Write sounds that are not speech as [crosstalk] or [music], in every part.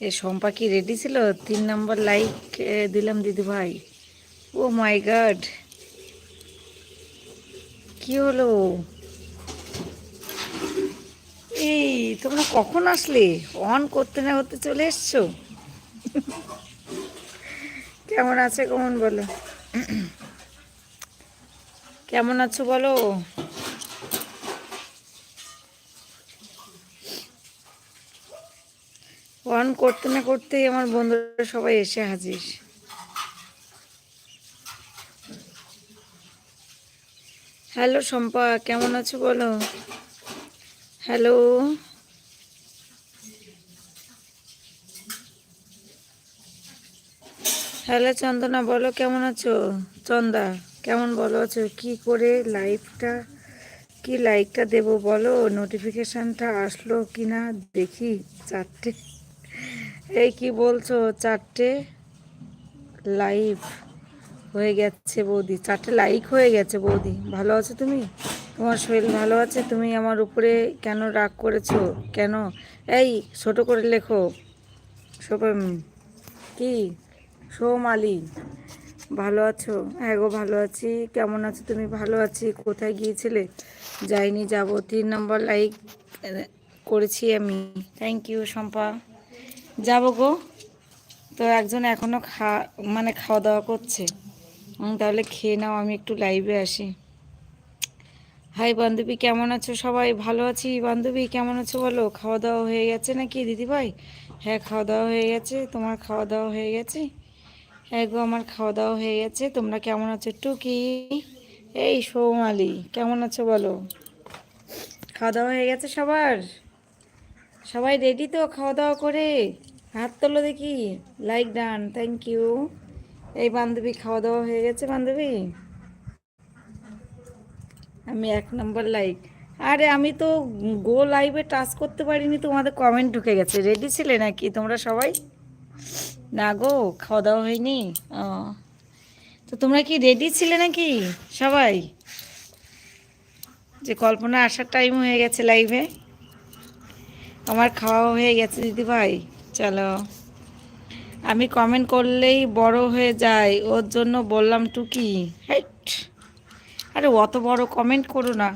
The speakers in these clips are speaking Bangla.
এ, শম্পা কি রেডি ছিল? তিন নম্বর লাইক দিলাম দিদি ভাই। ও মাই গড কি হলো? এই, তোমরা কখন আসলে? অন করতে না করতে চলে এসছো? কেমন আছে কেমন বলো? কেমন আছো বলো? অন করতে না করতেই আমার বন্ধুরা সবাই এসে হাজির। হ্যালো শম্পা, কেমন আছো বলো? হ্যালো? হ্যালো চন্দনা, বলো কেমন আছো? চন্দা, কেমন বলো আছো? কি করে লাইভটা, কি লাইকটা দেব বলো? নোটিফিকেশানটা আসলো কি না দেখি চারটে। এই কি বলছো, চারটে লাইভ হয়ে গেছে বৌদি। চারটে লাইক হয়ে গেছে বৌদি। ভালো আছো তুমি? তোমার শরীর ভালো আছে? তুমি আমার উপরে কেন রাগ করেছ? কেন? এই ছোট করে লেখো। কি? আলী ভালো আছো? হ্যাঁ গো, ভালো আছি। কেমন আছো তুমি? ভালো আছি। কোথায় গিয়েছিলে? যাইনি, যাব। তিন নম্বর লাইক করেছি আমি। Thank you Shampa. যাব গো। তো একজন এখনও খা মানে খাওয়া দাওয়া করছে তাহলে খেয়ে নাও, আমি একটু লাইভে আসি। হাই বান্ধবী, কেমন আছো সবাই? ভালো আছি? বান্ধবী, কেমন আছো বলো? খাওয়া দাওয়া হয়ে গেছে নাকি দিদিভাই? হ্যাঁ খাওয়া দাওয়া হয়ে গেছে। তোমার খাওয়া দাওয়া হয়ে গেছে? হ্যাঁ গো, আমার খাওয়া দাওয়া হয়ে গেছে। তোমরা কেমন আছো? একটু টুকি? এই সৌমালি, কেমন আছো বলো? খাওয়া দাওয়া হয়ে গেছে সবার? সবাই রেডি তো খাওয়া দাওয়া করে? হাত তোলো দেখি। লাইক ডান থ্যাংক ইউ এই বান্ধবী খাওয়া দাওয়া হয়ে গেছে বান্ধবী? আমি এক নম্বর লাইক আরে আমি তো গো লাইভে টাচ করতে পারিনি, তোমাদের কমেন্ট ঢুকে গেছে। রেডি ছিলে নাকি তোমরা সবাই? না গো খাওয়া দাওয়া হয়নি। ও। তো তোমরা কি রেডি ছিলে নাকি সবাই? যে কল্পনা আসার টাইম হয়ে গেছে লাইভে আমার খাওয়া হয়ে গেছে দিদি ভাই চলো। আমি কমেন্ট করলেই বড় হয়ে যায়। ওর জন্য বললাম, টুকি। হেট। আরে, অত বড় কমেন্ট করো না।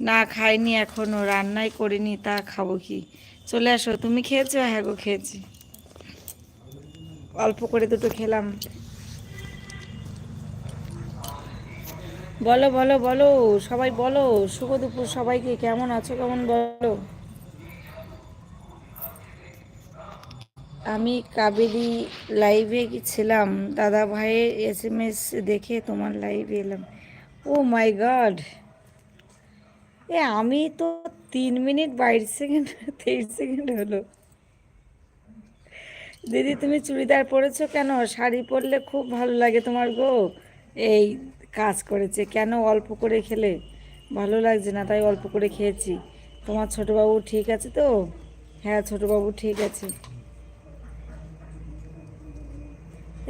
না, খাইনি এখনও, রান্নাই করিনি, তা খাব কি? চলে আসো, তুমি খেয়েছো? হ্যাঁ গো, খেয়েছি। অল্প করে দুটো খেলাম। বলো বলো বলো, সবাই বলো, শুভ দুপুর সবাইকে, কেমন আছো, কেমন বলো? আমি কাবেরি লাইভে ছিলাম দাদা ভাইয়ের এস এম এস দেখে তোমার লাইভে এলাম। ও মাই গড এ, আমি তো তিন মিনিট বাইশ সেকেন্ড, তেইশ সেকেন্ড হলো। দিদি, তুমি চুড়িদার পরেছো কেন? শাড়ি পরলে খুব ভালো লাগে তোমার গো। এই কাজ করেছে, কেন অল্প করে খেলে? ভালো লাগছে না, তাই অল্প করে খেয়েছি। তোমার ছোটোবাবু ঠিক আছে তো? হ্যাঁ ছোটোবাবু ঠিক আছে।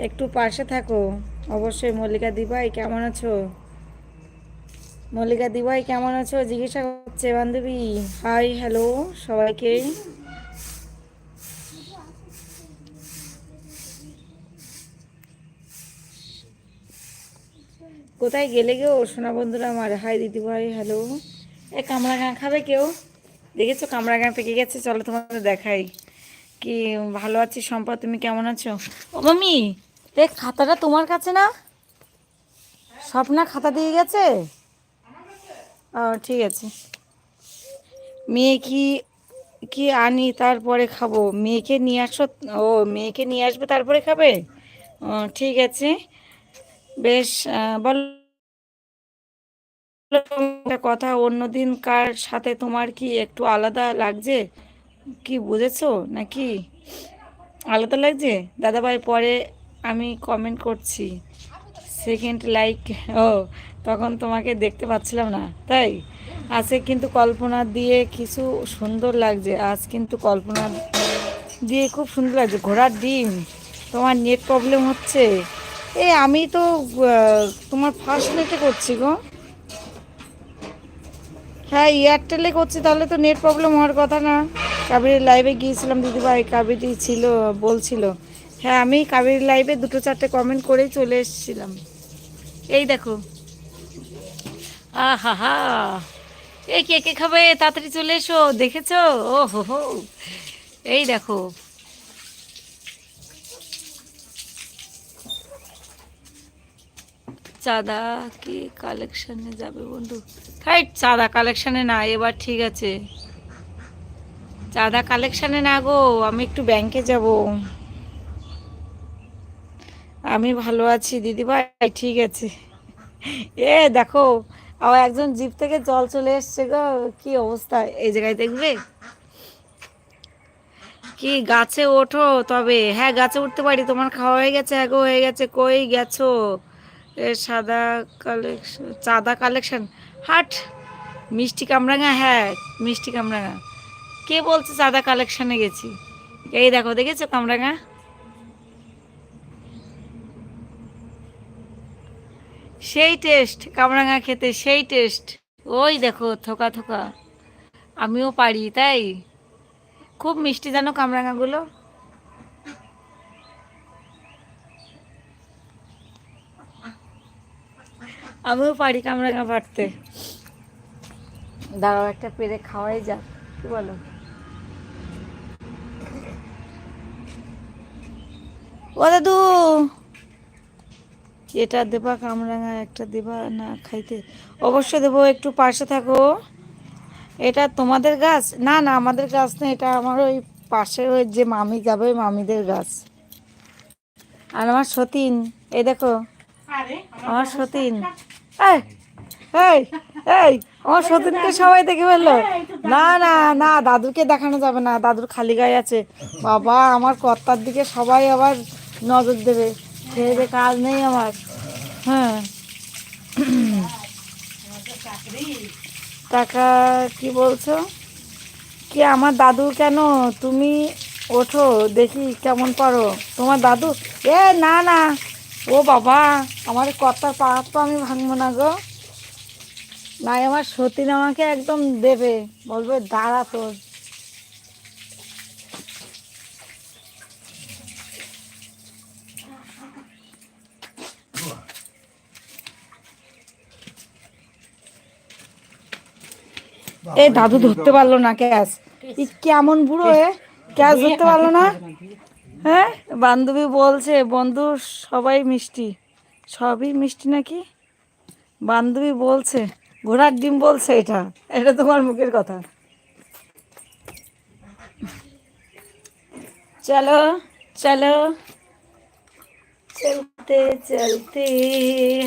একটু পাশে থাকো। অবশ্যই মল্লিকা দিভাই কেমন আছো? মল্লিকা দিবাই, কেমন আছো? জিজ্ঞাসা করছে, বান্ধবী। হাই হ্যালো সবাইকে। কোথায় গেলে গো? সোনা বন্ধুরা আমার। হাই দিদি ভাই হ্যালো এ কামড়া গাঁ খাবে কেউ? দেখেছ কামড়া গাঁ পেকে গেছে। চলো তোমাদের দেখাই। কি, ভালো আছি সম্পা তুমি কেমন আছো? ও মামি দেখ খাতাটা তোমার কাছে না? স্বপ্না খাতা দিয়ে গেছে? ও, ঠিক আছে। মেয়ে কি কি আনি তারপরে খাব? মেয়েকে নিয়ে আসো, ও, মেয়েকে নিয়ে আসবে তারপরে খাবে? ও, ঠিক আছে। বেশ বল। কথা অন্যদিন কার সাথে তোমার কি একটু আলাদা লাগছে? কি বুঝেছ? নাকি আলাদা লাগছে? দাদাভাই পরে আমি কমেন্ট করছি। সেকেন্ড লাইক ও, তখন তোমাকে দেখতে পাচ্ছিলাম না। তাই? আজকে কিন্তু কল্পনা দিয়ে কিছু সুন্দর লাগছে। আজ কিন্তু কল্পনা দিয়ে খুব সুন্দর লাগছে। ঘোড়ার ডিম, তোমার নেট প্রবলেম হচ্ছে। এ, আমি তো তোমার ফার্স্ট নেটে করছি গো। হ্যাঁ এয়ারটেলে করছি, তাহলে তো নেট প্রবলেম হওয়ার কথা না। কাবেরীর লাইভে গিয়েছিলাম দিদিভাই, কাবেরি ছিল, বলছিল। হ্যাঁ আমি কাবেরীর লাইভে দুটো চারটে কমেন্ট করেই চলে এসেছিলাম। এই দেখো। আহা হা এই কে কে খাবে? তাড়াতাড়ি চলে এসো। দেখেছ? ও হো। হো এই দেখো। চাঁদা কি কালেকশনে যাবে বন্ধু? হাই, চাঁদা কালেকশনে না, এবার ঠিক আছে। চাঁদা কালেকশনে না গো, আমি একটু ব্যাংকে যাব। আমি ভালো আছি, দিদিভাই। ঠিক আছে। এ, দেখো, আবার একজন জিপ থেকে জল চলে এসছে গো। কি অবস্থা? এই জায়গায় দেখবে? কি গাছে ওঠো তবে। হ্যাঁ গাছে উঠতে পারি। তোমার খাওয়া হয়ে গেছে? হ্যাঁ গো, হয়ে গেছে। কই গেছো? এ, সাদা কালেকশন চাঁদা কালেকশন হাট, মিষ্টি কামরাঙা? হ্যাঁ মিষ্টি কামরাঙা। কে বলছে চাঁদা কালেকশনে গেছি? এই দেখো, দেখেছ কামরাঙা? সেই টেস্ট, কামরাঙা খেতে সেই টেস্ট। ওই দেখো, থোকা থোকা। আমিও পারি, তাই? খুব মিষ্টি জানো কামরাঙাগুলো? আমিও পারি কামরাঙা পারতে দাঁড়াও, একটা পেরে খাওয়াই যাক, কি বলো? ও দাদু! এটা দেবা কামরাঙা একটা দেবা না খাইতে। অবশ্যই দেবো একটু পাশে থাকো। এটা তোমাদের গাছ? না না আমাদের গাছ না এটা আমার ওই পাশে ওই যে মামি যাবে ওই মামিদের গাছ। আর আমার সতীন এই দেখো। আমার সতীন। এই এই এই আমার সতীনকে সবাই দেখে ফেলল। না না না দাদুকে দেখানো যাবে না দাদুর খালি গায়ে আছে। বাবা আমার কর্তার দিকে সবাই আবার নজর দেবে। দে কাজ নেই আমার। হ্যাঁ। টাকা কি বলছো? কি আমার দাদু কেন? তুমি ওঠো, দেখি কেমন পারো। তোমার দাদু? এ, না না। ও বাবা, আমার কর্তার পা তো আমি ভাঙবো না গো। না আমার সতীন আমাকে একদম দেবে। বলবে, দাঁড়া তোর। এ দাদু ধরতে পারল না ক্যাশ কেমন বুড়ো এ ক্যাশ ধরতে পারল না? হ্যাঁ? বান্ধবী বলছে, বন্ধু, সবাই মিষ্টি। সবই মিষ্টি নাকি? বান্ধবী বলছে, ঘোড়ার ডিম বলছে এটা। এটা তোমার মুখের কথা। চলো চলো। চলতে চলতে,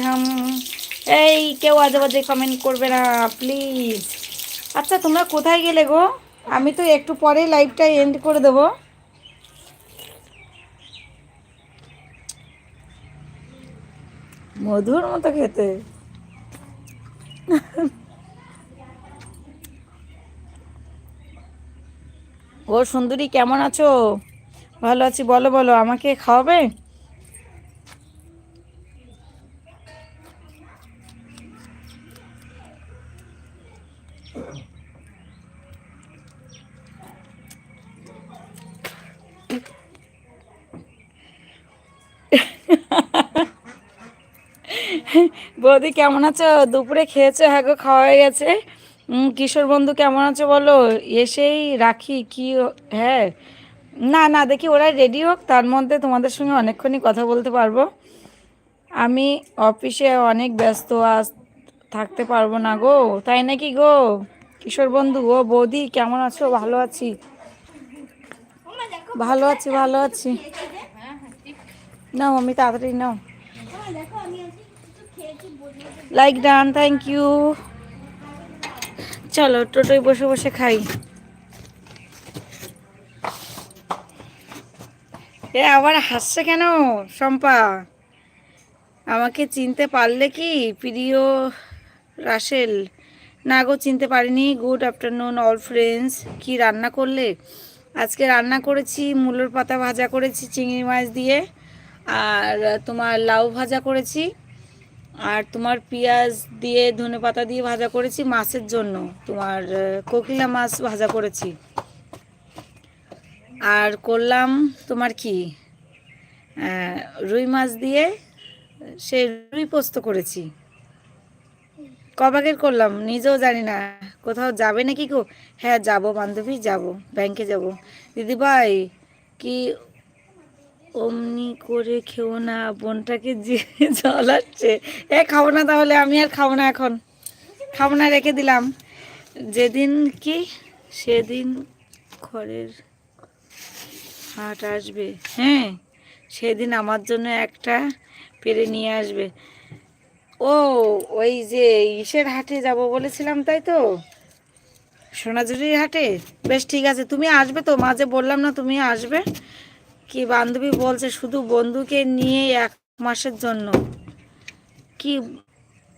হাম। এই কেউ আজে বাজে কমেন্ট করবে না প্লিজ আচ্ছা তোমরা কোথায় গেলে গো? আমি তো একটু পরেই লাইভটা এন্ড করে দেবো। মধুর মতো খেতে। ও সুন্দরী, কেমন আছো? ভালো আছি, বলো বলো, আমাকে খাওয়াবে? বৌদি, কেমন আছো? দুপুরে খেয়েছো? হ্যাঁ গো, খাওয়া গেছে। কিশোর বন্ধু, কেমন আছো বলো? এসেই রাখি, কি হ্যাঁ। না না, দেখি ওরা রেডি হোক, তার মধ্যে তোমাদের সঙ্গে অনেকক্ষণই কথা বলতে পারব। আমি অফিসে অনেক ব্যস্ত, আজ থাকতে পারব না গো। তাই নাকি গো? কিশোর বন্ধু, ও বৌদি, কেমন আছো? ভালো আছি। ভালো আছি ভালো আছি। নাও, আমি তাড়াতাড়ি নাও। লাইক ডান থ্যাংক ইউ চলো, টোটোয় বসে বসে খাই। এ, আবার হাসছে কেন, শম্পা? আমাকে চিনতে পারলে কি, প্রিয় রাসেল? না গো, চিনতে পারিনি। গুড আফটারনুন অল ফ্রেন্ডস কি রান্না করলে? আজকে রান্না করেছি, মূলোর পাতা ভাজা করেছি, চিংড়ি মাছ দিয়ে, আর তোমার লাউ ভাজা করেছি। আর তোমার পেঁয়াজ দিয়ে, ধনে পাতা দিয়ে ভাজা করেছি মাছের জন্য। তোমার কোকিলা মাছ ভাজা করেছি। আর করলাম তোমার কি রুই মাছ দিয়ে সে রুই পোস্ত করেছি। কবাকের করলাম, নিজেও জানি না কোথাও যাবে নাকি গো? হ্যাঁ যাব বান্ধবী, যাব, ব্যাংকে যাব। দিদিভাই, কি অমনি করে খেও না, বোনটাকে যে [laughs] জ্বলাচ্ছে। এ খাব না তাহলে, আমি আর খাব না এখন। খাব না, রেখে দিলাম। যেদিন কি, সেদিন খড়ের হাট আসবে। হ্যাঁ সেদিন আমার জন্য একটা পেরে নিয়ে আসবে। ও, ওই যে ইসের হাটে যাব বলেছিলাম, তাই তো? সোনাঝুরির হাটে? বেশ ঠিক আছে, তুমি আসবে তো? মাঝে বললাম না, তুমি আসবে? কি বান্ধবী বলছে শুধু বন্ধুকে নিয়ে এক মাসের জন্য। কি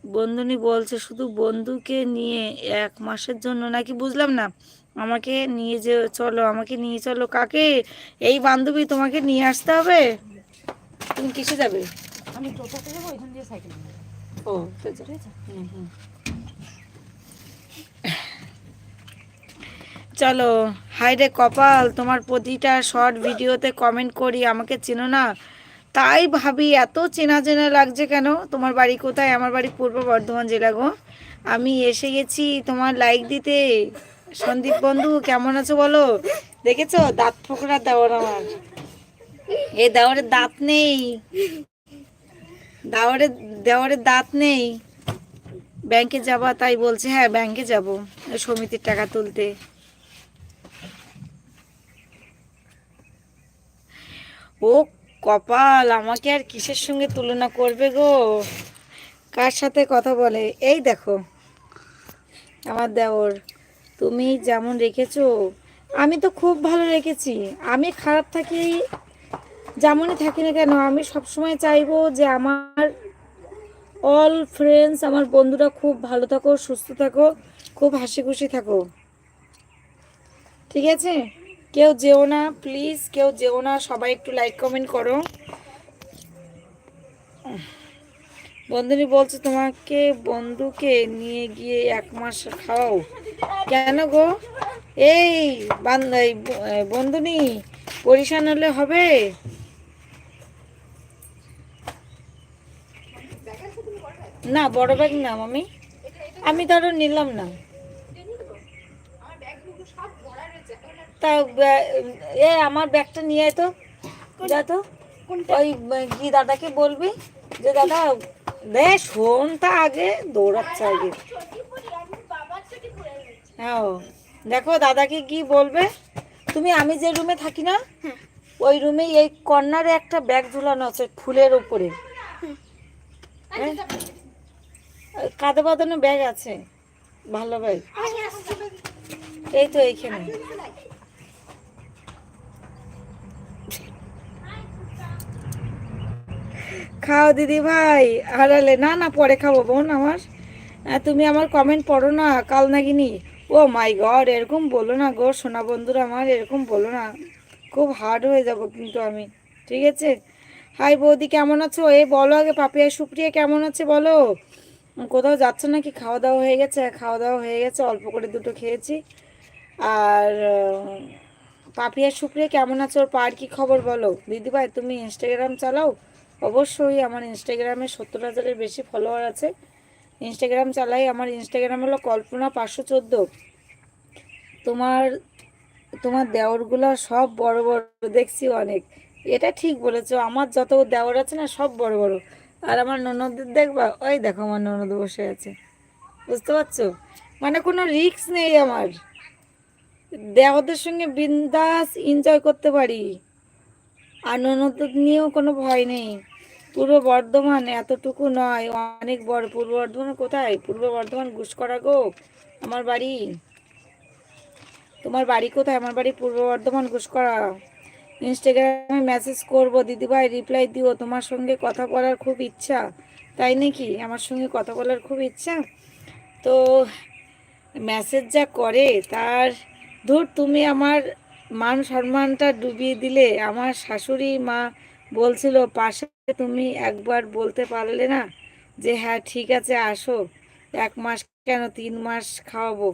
বন্ধুনি বলছে শুধু বন্ধুকে নিয়ে এক মাসের জন্য? নাকি বুঝলাম না। আমাকে নিয়ে যে চলো আমাকে নিয়ে চলো। কাকে? এই বান্ধবী তোমাকে নিয়ে আসতে হবে? তুমি কিসে যাবে? আমি টোটোতে যাব ওইখান দিয়ে সাইকেল। ও তো যা- হুম, হুম। চলো। হাই রে কপাল, তোমার প্রতিটা শর্ট ভিডিওতে কমেন্ট করি, আমাকে চেনো না? তাই ভাবি, এত চেনা চেনা লাগছে কেন? তোমার বাড়ি কোথায়? আমার বাড়ি পূর্ব বর্ধমান জেলা গো। আমি এসে গেছি তোমার লাইক দিতে। সন্দীপ বন্ধু, কেমন আছো বলো? দেখেছ? দাঁত ফোকরা দেওয়ার আমার। এ দেওয়ারের দাঁত নেই। দেওয়ারের দেওয়ারের দাঁত নেই। ব্যাংকে যাবা, তাই বলছে হ্যাঁ ব্যাংকে যাব। সমিতির টাকা তুলতে। ও কপাল, আমাকে আর কিসের সঙ্গে তুলনা করবে গো? কার সাথে কথা বলে? এই দেখো, আমার দেওর, তুমি যেমন রেখেছো, আমি তো খুব ভালো রেখেছি। আমি খারাপ থাকি, যেমনই থাকি না কেন, আমি সবসময় চাইব যে আমার অল ফ্রেন্ডস আমার বন্ধুরা খুব ভালো থাকো, সুস্থ থাকো, খুব হাসি খুশি থাকো। ঠিক আছে? কেউ যেও না প্লিজ কেউ যেও না, সবাই একটু লাইক কমেন্ট করো। বন্ধুনি বলছে তোমাকে বন্ধুকে নিয়ে গিয়ে এক মাস খাওয়াও। কেন গো? এই বন্ধুনি, পরিশান হলে হবে। না, বড় ব্যাগ না, মামি। আমি ধরো নিলাম না। তা ব্যা- এ আমার ব্যাগটা নিয়ে তো। যা তো। ওই কি দাদাকে বলবি? যে দাদা দে শোন তা আগে দৌড়াচ্ছে আগে। হ্যাঁ। দেখো দাদাকে কি বলবে? তুমি আমি যে রুমে থাকি না ওই রুমে এই কর্নারে একটা ব্যাগ ঝুলানো আছে ফুলের উপরে। হ্যাঁ? ওই কাঁধে বাঁধানো ব্যাগ আছে ভালো ব্যাগ এই তো এইখানে। খাও দিদি ভাই, হারালে। না না, পরে খাব বোন আমার। তুমি আমার কমেন্ট পড়ো না কাল নাগিনি ও মাই গড এরকম বলো না গো, সোনা বন্ধুরা আমার, এরকম বলো না। খুব হার্ড হয়ে যাব কিন্তু আমি, ঠিক আছে? হাই বৌদি, কেমন আছো? এ, বলো আগে, পাপিয়া সুপ্রিয়া কেমন আছে বলো? কোথাও যাচ্ছ নাকি? খাওয়া দাওয়া হয়ে গেছে? খাওয়া দাওয়া হয়ে গেছে, অল্প করে দুটো খেয়েছি। আর পাপিয়া সুপ্রিয়া কেমন আছো? ওর পার কি খবর বলো? দিদিভাই, তুমি ইনস্টাগ্রাম চালাও? অবশ্যই আমার ইনস্টাগ্রামে সত্তর হাজারের বেশি ফলোয়ার আছে। ইনস্টাগ্রাম চালাই, আমার ইনস্টাগ্রাম হলো কল্পনা পাঁচশো চোদ্দ। তোমার তোমার দেওরগুলো সব বড় বড়, দেখছি অনেক। এটা ঠিক বলেছ, আমার যত দেওর আছে না, সব বড় বড়। আর আমার ননদদের দেখবা, ওই দেখো আমার ননদ বসে আছে। বুঝতে পারছ? মানে কোনো রিস্ক নেই আমার। দেওরদের সঙ্গে বিন্দাস এনজয় করতে পারি। আর ননদ নিয়েও কোনো ভয় নেই। পূর্ব বর্ধমান, এতটুকু নয়, অনেক বড়। পূর্ব বর্ধমান কোথায়? পূর্ব বর্ধমান গুসকরা গো, আমার বাড়ি। তোমার বাড়ি কোথায়? আমার বাড়ি পূর্ব বর্ধমান গুসকরা ইনস্টাগ্রামে মেসেজ করব, দিদিভাই রিপ্লাই দিও, তোমার সঙ্গে কথা বলার খুব ইচ্ছা। তাই নাকি? আমার সঙ্গে কথা বলার খুব ইচ্ছা। তো মেসেজ যা করে, তার ধর, তুমি আমার মান সম্মানটা ডুবিয়ে দিলে। আমার শাশুড়ি, মা বলছিল, পাশে তুমি একবার বলতে পারলে না যে হ্যাঁ ঠিক আছে, আসো। এক মাস কেন? তিন মাস খাওয়াবো।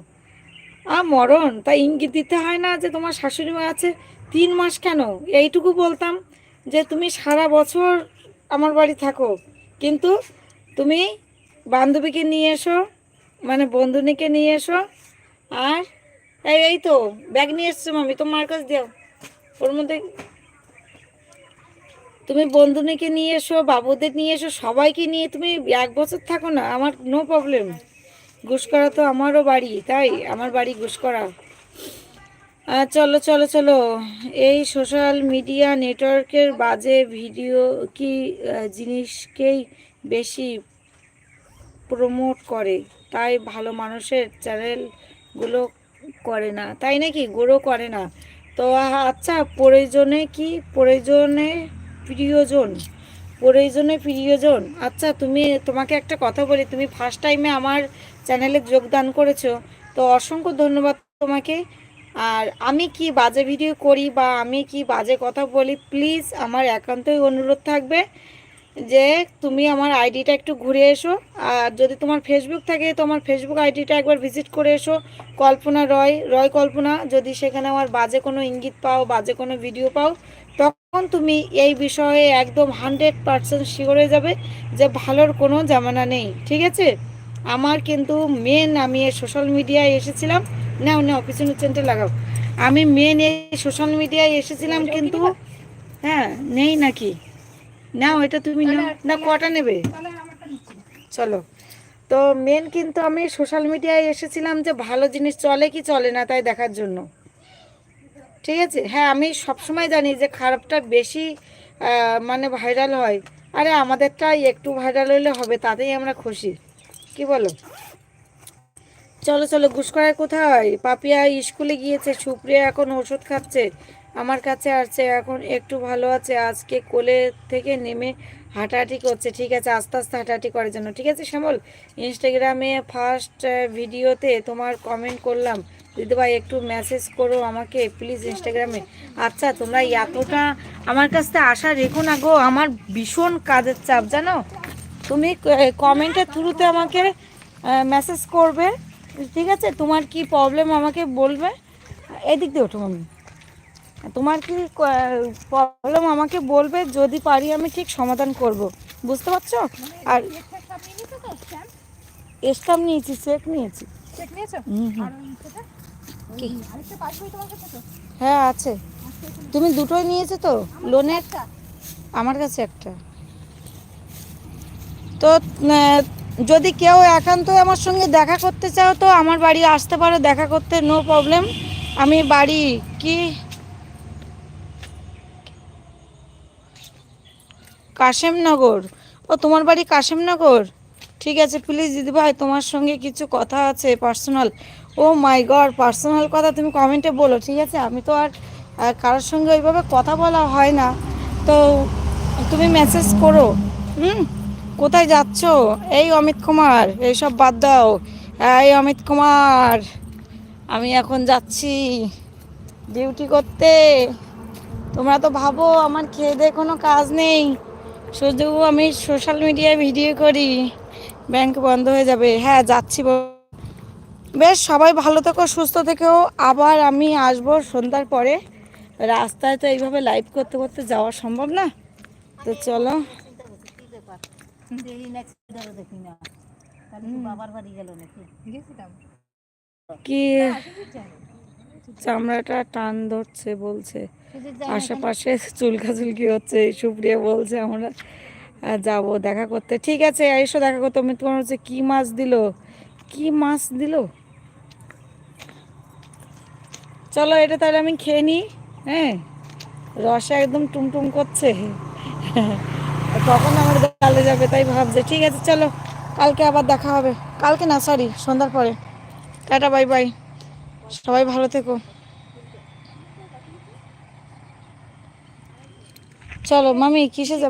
আ, মরণ? তাই ইঙ্গিত দিতে হয় না যে, তোমার শাশুড়ি মা আছে? তিন মাস কেন? এইটুকু বলতাম যে, তুমি সারা বছর আমার বাড়ি থাকো। কিন্তু তুমি বান্ধবীকে নিয়ে এসো মানে বন্ধুনিকে নিয়ে এসো, আর এই তো, ব্যাগ নিয়ে এসছো মামি, তোমার কাছে দিও ওর মধ্যে তুমি বন্ধুনিকে নিয়ে এসো, বাবুদের নিয়ে এসো, সবাইকে নিয়ে তুমি এক বছর থাকো না, আমার নো প্রবলেম ঘুষকরা তো আমারও বাড়ি, তাই আমার বাড়ি ঘুষকরা চলো চলো চলো। এই সোশ্যাল মিডিয়া নেটওয়ার্কের বাজে ভিডিও কি জিনিসকেই বেশি প্রমোট করে, তাই ভালো মানুষের চ্যানেলগুলো করে না, তাই নাকি? গ্রো করে না। তো আচ্ছা প্রয়োজনে কি? প্রয়োজনে প্রিয়জন। প্রয়োজনে প্রিয়জন। আচ্ছা তুমি, তোমাকে একটা কথা বলি, তুমি ফার্স্ট টাইমে আমার চ্যানেলে যোগদান করেছ, তো অসংখ্য ধন্যবাদ তোমাকে। আর আমি কি বাজে ভিডিও করি বা আমি কি বাজে কথা বলি প্লিজ আমার একান্তই অনুরোধ থাকবে যে তুমি আমার আইডিটা একটু ঘুরে এসো। আর যদি তোমার ফেসবুক থাকে তোমার ফেসবুক আইডিটা একবার ভিজিট করে এসো। কল্পনা রয় রয় কল্পনা, যদি সেখানে আমার বাজে কোনো ইঙ্গিত পাও, বাজে কোনো ভিডিও পাও তখন তুমি এই বিষয়ে একদম হান্ড্রেড পারসেন্ট শিওর হয়ে যাবে যে ভালোর কোনো জামানা নেই ঠিক আছে? আমার কিন্তু মেন আমি এই সোশ্যাল মিডিয়ায় এসেছিলাম। নাও নাও পিছনের চেনটা লাগাও। আমি মেন এই সোশ্যাল মিডিয়ায় এসেছিলাম কিন্তু হ্যাঁ নেই নাকি? নাও এটা তুমি নাও। না কটা নেবে? চলো। তো মেন কিন্তু আমি সোশ্যাল মিডিয়ায় এসেছিলাম যে ভালো জিনিস চলে কি চলে না তাই দেখার জন্য। ঠিক আছে? হ্যাঁ আমি সবসময় জানি যে খারাপটা বেশি মানে ভাইরাল হয়। আরে আমাদেরটা একটু ভাইরাল হলে হবে, তাতেই আমরা খুশি। কি বলো? চলো চলো ঘুষকরায় কোথায়? পাপিয়া স্কুলে গিয়েছে, সুপ্রিয়া এখন ওষুধ খাচ্ছে, আমার কাছে আসছে, এখন একটু ভালো আছে, আজকে কোলে থেকে নেমে হাঁটাহাঁটি করছে, ঠিক আছে, আস্তে আস্তে হাঁটাহাঁটি করার জন্য, ঠিক আছে, শ্যামল? ইনস্টাগ্রামে ফার্স্ট ভিডিওতে তোমার কমেন্ট করলাম দিদিভাই একটু মেসেজ করো আমাকে প্লিজ ইনস্টাগ্রামে আচ্ছা তোমরা এতটা আমার কাছ থেকে আশা রেখো না গো আমার ভীষণ কাজের চাপ জানো? তুমি কমেন্টের থ্রুতে আমাকে মেসেজ করবে ঠিক আছে? তোমার কি প্রবলেম আমাকে বলবে? এদিক দিয়ে ওঠো মামি। তোমার কি প্রবলেম আমাকে বলবে? যদি পারি আমি ঠিক সমাধান করব। বুঝতে পারছ? আর স্টাম্প নিয়েছি চেক নিয়েছি চেক নিয়েছো। হুম, হুম। কি? হ্যাঁ আছে। তুমি দুটোই নিয়েছো তো? লোনের আমার কাছে একটা। তো যদি কেউ একান্ত আমার সঙ্গে দেখা করতে চাও তো আমার বাড়ি আসতে পারো দেখা করতে নো প্রবলেম আমি বাড়ি কি? কাশেমনগর। ও তোমার বাড়ি কাশেমনগর? ঠিক আছে প্লিজ দিদিভাই তোমার সঙ্গে কিছু কথা আছে personal oh my god, personal কথা তুমি কমেন্টে বলো, ঠিক আছে? আমি তো আর কারোর সঙ্গে ওইভাবে কথা বলা হয় না। তো তুমি মেসেজ করো, হুম? কোথায় যাচ্ছ? এই অমিত কুমার এইসব বাদ দাও। এই অমিত কুমার, আমি এখন যাচ্ছি ডিউটি করতে। তোমরা তো ভাবো, আমার খেয়ে দিয়ে কোনো কাজ নেই। শুধু আমি সোশ্যাল মিডিয়ায় ভিডিও করি। ব্যাংক বন্ধ হয়ে যাবে। হ্যাঁ যাচ্ছি বেশ, সবাই ভালো থেকো, সুস্থ থেকেও আবার আমি আসব সন্ধ্যার পরে। রাস্তায় তো এইভাবে লাইভ করতে করতে যাওয়া সম্ভব না। তো চলো। কি চামড়াটা টান ধরছে বলছে। আশেপাশে চুলকাচুলকি হচ্ছে সুপ্রিয়া বলছে আমরা যাব দেখা করতে। ঠিক আছে, এসো দেখা করতে। আমি তোমার হচ্ছে কি মাছ দিল? কি মাছ দিল? চলো এটা তাহলে আমি খেয়ে নিই হ্যাঁ? রসে একদম টুমটুম করছে। কখন আমার গালে যাবে, তাই ভাবছে, ঠিক আছে, চলো, কালকে আবার দেখা হবে। কালকে না সরি সন্ধ্যার পরে। টাটা বাই বাই সবাই ভালো থেকো। চলো, মামি, কিসে যাবে?